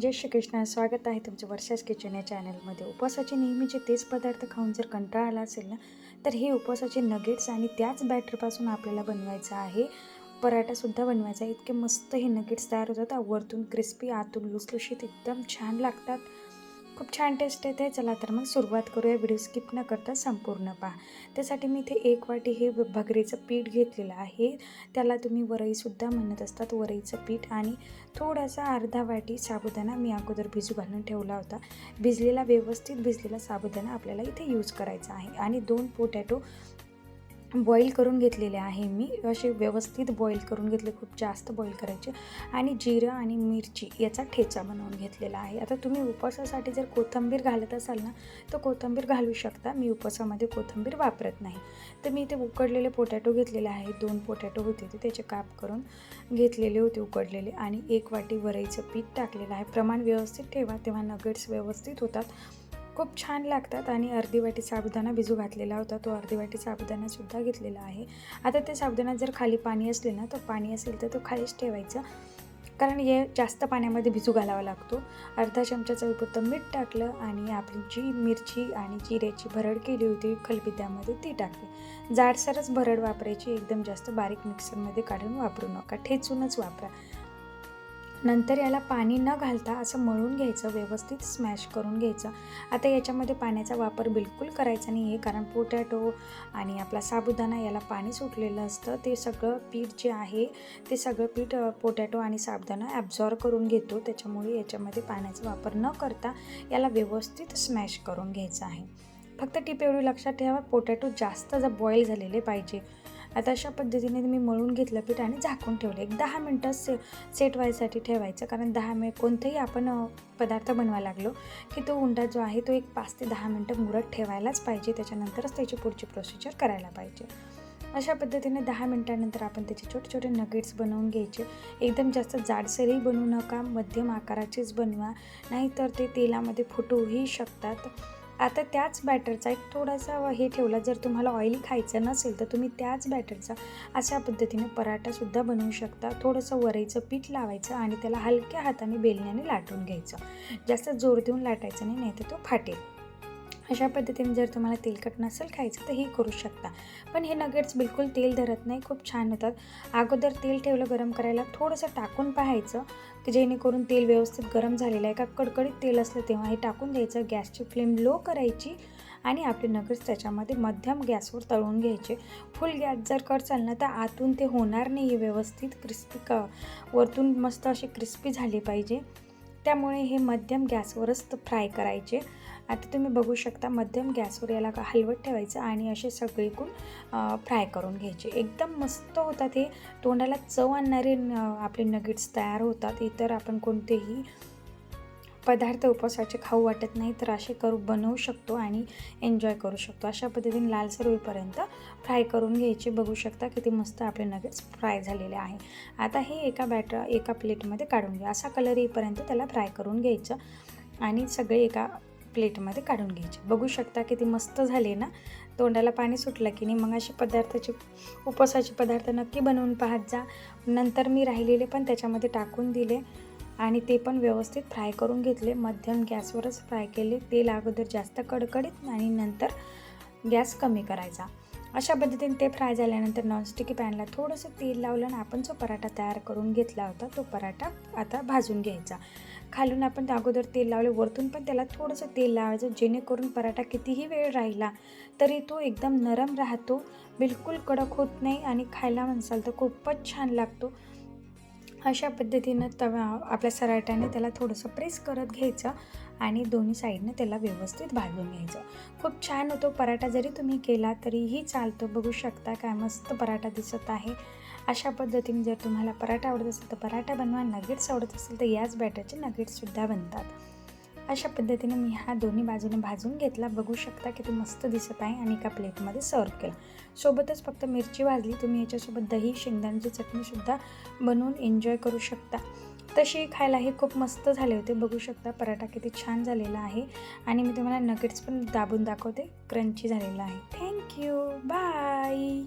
जय श्री कृष्ण स्वागत आहे तुमचं वर्षाच किचन या चॅनलमध्ये. उपवासाचे नेहमीचे तेच पदार्थ खाऊन जर कंटाळा आला असेल ना तर हे उपवासाचे नगेट्स आणि त्याच बॅटरपासून आपल्याला बनवायचं आहे. पराठासुद्धा बनवायचा आहे. इतके मस्त हे नगेट्स तयार होतात. वरतून क्रिस्पी आतून लुसलुशीत एकदम छान लागतात. खूप छान टेस्ट येते. चला तर मग सुरुवात करूया. व्हिडिओ स्किप न करता संपूर्ण पहा. त्यासाठी मी इथे एक वाटी हे भगरीचं पीठ घेतलेलं आहे. त्याला तुम्ही वरईसुद्धा म्हणत असतात वरईचं पीठ. आणि थोडासा अर्धा वाटी साबुदाणा मी अगोदर भिजू घालून ठेवला होता. भिजलेला व्यवस्थित भिजलेला साबुदाणा आपल्याला इथे यूज करायचा आहे. आणि दोन पोटॅटो बॉईल करून घेतलेले आहे मी. असे व्यवस्थित बॉईल करून घेतले खूप जास्त बॉईल करायचे. आणि जिरं आणि मिरची याचा ठेचा बनवून घेतलेला आहे. आता तुम्ही उपवासासाठी जर कोथिंबीर घालत असाल ना तर कोथिंबीर घालू शकता. मी उपवासामध्ये कोथिंबीर वापरत नाही. तर मी इथे उकडलेले पोटॅटो घेतलेले आहे. दोन पोटॅटो होते ते. त्याचे काप करून घेतलेले होते उकडलेले. आणि एक वाटी वरईचं पीठ टाकलेलं आहे. प्रमाण व्यवस्थित ठेवा. तेव्हा नगेट्स व्यवस्थित होतात. खूप छान लागतात आणि अर्धी वाटी साबुदाणा भिजू घातलेला होता. तो अर्धी वाटी साबुदाणासुद्धा घेतलेला आहे. आता ते साबुदाणा जर खाली पाणी असले ना तर पाणी असेल तर तो खालीच ठेवायचा. कारण हे जास्त पाण्यामध्ये भिजू घालावा लागतो. अर्धा चमचा चवीपुरतं मीठ टाकलं आणि आपली जी मिरची आणि जिऱ्याची भरड केली होती खलबित्यामध्ये ती टाकली. जाडसरच भरड वापरायची. एकदम जास्त बारीक मिक्सरमध्ये काढून वापरू नका. ठेचूनच वापरा. नंतर याला पाणी न घालता असं मळून घ्यायचं व्यवस्थित स्मॅश करून घ्यायचं. आता याच्यामध्ये पाण्याचा वापर बिलकुल करायचा नाही आहे कारण पोटॅटो आणि आपला साबुदाणा याला पाणी सुटलेलं असतं. ते सगळं पीठ जे आहे ते सगळं पीठ पोटॅटो आणि साबुदाणा ॲब्झॉर्व करून घेतो. त्याच्यामुळे याच्यामध्ये पाण्याचा वापर न करता याला व्यवस्थित स्मॅश करून घ्यायचं आहे. फक्त टीप एवढी लक्षात ठेवा पोटॅटो जास्त जर बॉईल झालेले पाहिजे आता अशा पद्धतीने मी मळून घेतलं पीठ आणि झाकून ठेवलं. एक दहा मिनटं से सेट व्हायसाठी ठेवायचं कारण दहा मिनिट कोणतेही आपण पदार्थ बनवायला लागलो की तो उंडा जो आहे तो एक पाच ते दहा मिनटं मुरत ठेवायलाच पाहिजे. त्याच्यानंतरच त्याची पुढची प्रोसिजर करायला पाहिजे. अशा पद्धतीने दहा मिनटानंतर आपण त्याचे छोटे छोटे नगेट्स बनवून घ्यायचे. एकदम जास्त जाडसरही बनवू नका मध्यम आकाराचेच बनवा. नाहीतर ते तेलामध्ये फुटूही शकतात. आता त्याच बॅटरचा एक थोडासा हे ठेवला जर तुम्हाला ऑइली खायचं नसेल तर तुम्ही त्याच बॅटरचा अशा पद्धतीने पराठासुद्धा बनवू शकता. थोडंसं वरईचं पीठ लावायचं आणि त्याला हलक्या हाताने बेलण्याने लाटून घ्यायचं. जास्त जोर देऊन लाटायचं नाही नाही तर तो फाटेल. अशा पद्धतीने जर तुम्हाला तेलकट नसेल खायचं तर हे करू शकता. पण हे नगेट्स बिलकुल तेल धरत नाही खूप छान होतात अगोदर तेल ठेवलं गरम करायला थोडंसं टाकून पाहायचं की जेणेकरून तेल व्यवस्थित गरम झालेलं आहे का? कडकडीत तेल असलं तेव्हा हे टाकून द्यायचं. गॅसची फ्लेम लो करायची आणि आपले नगेट्स त्याच्यामध्ये मध्यम गॅसवर तळून घ्यायचे. फुल गॅस जर करचाल ना तर आतून ते होणार नाही. व्यवस्थित क्रिस्पी क वरतून मस्त असे क्रिस्पी झाले पाहिजे. त्यामुळे हे मध्यम गॅसवरच फ्राय करायचे. आता तुम्ही बघू शकता मध्यम गॅसवर याला हलवत ठेवायचं आणि असे सगळीकडून फ्राय करून घ्यायचे. एकदम मस्त होतात हे. तोंडाला चव आणणारे आपले नगेट्स तयार होतात. इतर आपण कोणतेही पदार्थ उपवासाचे खाऊ वाटत नाही तर असे करू बनवू शकतो आणि एन्जॉय करू शकतो. अशा पद्धतीने लालसर होईपर्यंत फ्राय करून घ्यायचे. बघू शकता किती मस्त आपले नगेट्स फ्राय झालेले आहे. आता हे एका बॅटर एका प्लेटमध्ये काढून घ्या. असा कलर येईपर्यंत त्याला फ्राय करून घ्यायचं आणि सगळे एका प्लेटमध्ये काढून घ्यायची. बघू शकता किती मस्त झाले ना? तोंडाला पाणी सुटलं की नाही मग असे पदार्थाचे उपवासाचे पदार्थ नक्की बनवून पाहत जा. नंतर मी राहिलेले पण त्याच्यामध्ये टाकून दिले आणि ते पण व्यवस्थित फ्राय करून घेतले. मध्यम गॅसवरच फ्राय केले. तेल अगोदर जास्त कडकडीत आणि नंतर गॅस कमी करायचा. अशा पद्धतीने ते फ्राय झाल्यानंतर नॉनस्टिकी पॅनला थोडंसं तेल लावलं आणि आपण जो पराठा तयार करून घेतला होता तो पराठा आता भाजून घ्यायचा. खालून आपण अगोदर तेल लावले वरतून पण त्याला थोडंसं तेल लावायचं जेणेकरून पराठा कितीही वेळ राहिला तरी तो एकदम नरम राहतो बिलकुल कडक होत नाही आणि खायला म्हणसाल तर खूपच छान लागतो. अशा पद्धतीनं तवा आपल्या सराट्याने त्याला थोडंसं प्रेस करत घ्यायचं आणि दोन्ही साईडनं त्याला व्यवस्थित भाजून घ्यायचं. खूप छान होतो पराठा. जरी तुम्ही केला तरीही चालतो. बघू शकता काय मस्त पराठा दिसत आहे. अशा पद्धतीने जर तुम्हाला पराठा आवडत असेल तर पराठा बनवा. नगेट्स आवडत असेल तर याच बॅटरचे नगेट्ससुद्धा बनतात. अशा पद्धतीने मी हा दोन्ही बाजूने भाजून घेतला. बघू शकता किती मस्त दिसत आहे आणि एका प्लेटमध्ये सर्व केला. सोबतच फक्त मिरची भाजली. तुम्ही याच्यासोबत दही शेंगदाण्याची चटणीसुद्धा बनवून एन्जॉय करू शकता. तशी खायला हे खूप मस्त झाले होते. बघू शकता पराठा किती छान झालेला आहे. आणि मी तुम्हाला नगेट्स पण दाबून दाखवते. क्रंची झालेला आहे. Thank you bye